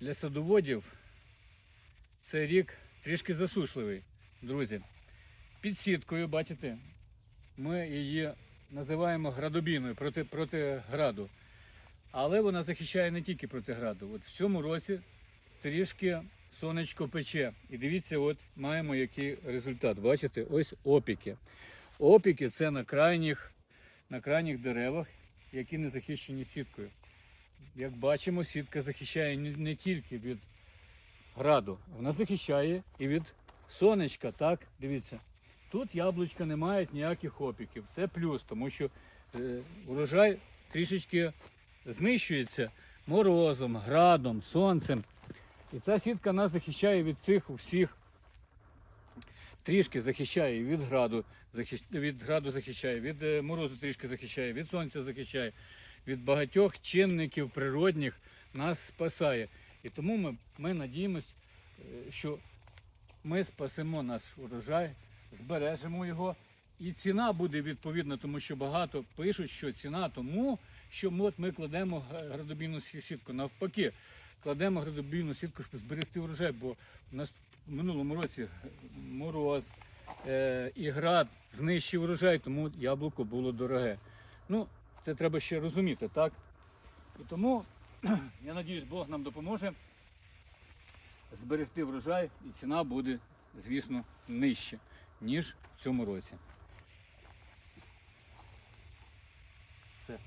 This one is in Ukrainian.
для садоводів цей рік трішки засушливий, друзі. Під сіткою, бачите, ми її називаємо градобіною проти, проти граду. Але вона захищає не тільки проти граду. От в цьому році трішки сонечко пече. І дивіться, от маємо який результат. Бачите, ось опіки. Опіки це на крайніх, на крайніх деревах, які не захищені сіткою. Як бачимо, сітка захищає не, тільки від граду, вона захищає і від сонечка. Так, дивіться. Тут яблучка не мають ніяких опіків. Це плюс, тому що е, урожай трішечки знищується морозом, градом, сонцем. І ця сітка нас захищає від цих всіх. Трішки захищає від граду, захищ... від граду захищає, від е, морозу трішки захищає, від сонця захищає, від багатьох чинників природних нас спасає. І тому ми, ми надіємось, е, що ми спасемо наш урожай, збережемо його. І ціна буде відповідна, тому що багато пишуть, що ціна тому, що от ми кладемо градобійну сітку. Навпаки, кладемо градобійну сітку, щоб зберегти урожай, бо у нас в минулому році мороз е, і град знищив урожай, тому яблуко було дороге. Ну, це треба ще розуміти, так? І тому, я надіюсь, Бог нам допоможе зберегти врожай і ціна буде, звісно, нижче, ніж в цьому році. Все.